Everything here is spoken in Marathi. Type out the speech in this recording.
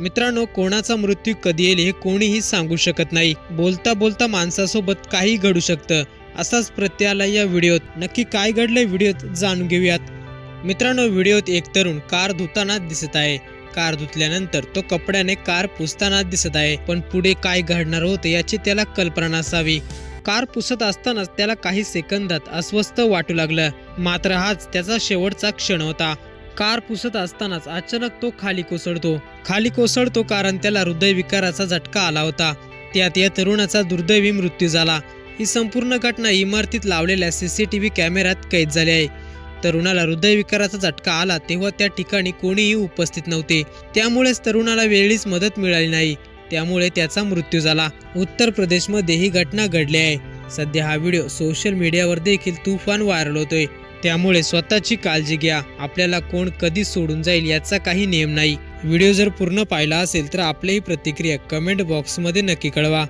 मित्रांनो कोणाचा मृत्यू कधी येईल हे कोणीही सांगू शकत नाही. बोलता बोलता माणसासोबत काही घडू शकतं. असाच प्रत्यय आला या व्हिडिओत नक्की काय घडलंय व्हिडिओत जाणून घेऊयात. मित्रांनो व्हिडिओत एक तरुण कार धुताना दिसत आहे. कार धुतल्यानंतर तो कपड्याने कार पुसताना दिसत आहे. पण पुढे काय घडणार होते याची त्याला कल्पना नसावी. कार पुसत असतानाच त्याला काही सेकंदात अस्वस्थ वाटू लागलं. मात्र हाच त्याचा शेवटचा क्षण होता. कार पुसत असतानाच अचानक तो खाली कोसळतो. खाली कोसळतो कारण त्याला हृदयविकाराचा झटका आला होता. त्यात या तरुणाचा दुर्दैवी मृत्यू झाला. ही संपूर्ण घटना इमारतीत लावलेल्या सीसीटीव्ही कॅमेऱ्यात कैद झाली आहे. तरुणाला हृदयविकाराचा झटका आला तेव्हा त्या ठिकाणी कोणीही उपस्थित नव्हते. त्यामुळेच तरुणाला वेळीच मदत मिळाली नाही. त्यामुळे त्याचा मृत्यू झाला. उत्तर प्रदेशमध्ये ही घटना घडली आहे. सध्या हा व्हिडिओ सोशल मीडियावर देखील तुफान व्हायरल होतोय. त्यामुळे स्वतःची काळजी घ्या. आपल्याला कोण कधी सोडून जाईल याचा काही नियम नाही. व्हिडिओ जर पूर्ण पाहिला असेल तर आपलीही प्रतिक्रिया कमेंट बॉक्समध्ये नक्की कळवा.